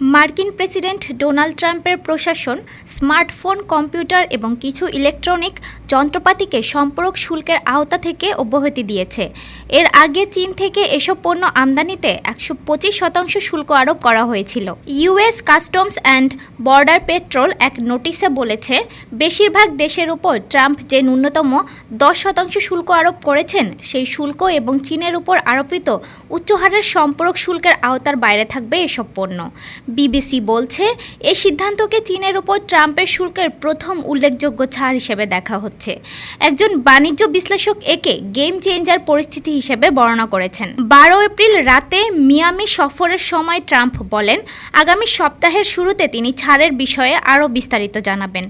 মার্কিন president Donald ট্রাম্পের প্রশাসন, স্মার্টফোন, কম্পিউটার এবং কিছু ইলেকট্রনিক যন্ত্রপাতিকে সম্পূরক শুল্কের আওতা থেকে অব্যাহতি দিয়েছে। এর আগে চীন থেকে এসব পণ্য আমদানিতে একশো পঁচিশ শতাংশ শুল্ক আরোপ করা হয়েছিল। US customs and border patrol এক নোটিশে বলেছে, বেশিরভাগ দেশের উপর ট্রাম্প যে ন্যূনতম দশ শতাংশ শুল্ক আরোপ করেছেন, সেই শুল্ক এবং চীনের উপর আরোপিত উচ্চ হারের সম্পূরক শুল্কের আওতার বাইরে থাকবে এসব পণ্য। বিবিসি বলছে, এই সিদ্ধান্তকে চীনের উপর ট্রাম্পের শুল্কের প্রথম উল্লেখযোগ্য ছাড় হিসেবে দেখা হচ্ছে। একজন বাণিজ্য বিশ্লেষক একে গেম চেঞ্জার পরিস্থিতি হিসেবে বর্ণনা করেছেন। বারো এপ্রিল রাতে মিয়ামি সফরের সময় ট্রাম্প বলেন, আগামী সপ্তাহের শুরুতে তিনি ছাড়ের বিষয়ে আরও বিস্তারিত জানাবেন।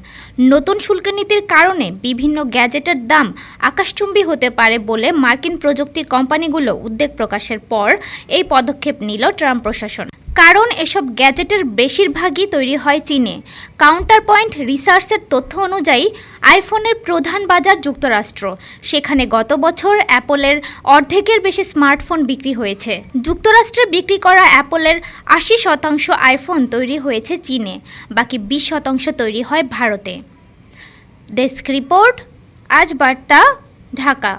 নতুন শুল্ক নীতির কারণে বিভিন্ন গ্যাজেটের দাম আকাশচুম্বী হতে পারে বলে মার্কিন প্রযুক্তির কোম্পানিগুলো উদ্বেগ প্রকাশের পর এই পদক্ষেপ নিল ট্রাম্প প্রশাসন। কারণ এসব গ্যাজেটের বেশিরভাগই তৈরি হয় চীনে। কাউন্টার পয়েন্ট রিসার্চের তথ্য অনুযায়ী, আইফোনের প্রধান বাজার যুক্তরাষ্ট্র। সেখানে গত বছর অ্যাপলের অর্ধেকের বেশি স্মার্টফোন বিক্রি হয়েছে। যুক্তরাষ্ট্রে বিক্রি করা অ্যাপলের আশি শতাংশ আইফোন তৈরি হয়েছে চীনে, বাকি বিশ শতাংশ তৈরি হয় ভারতে। ডেস্ক রিপোর্ট, আজ বার্তা, ঢাকা।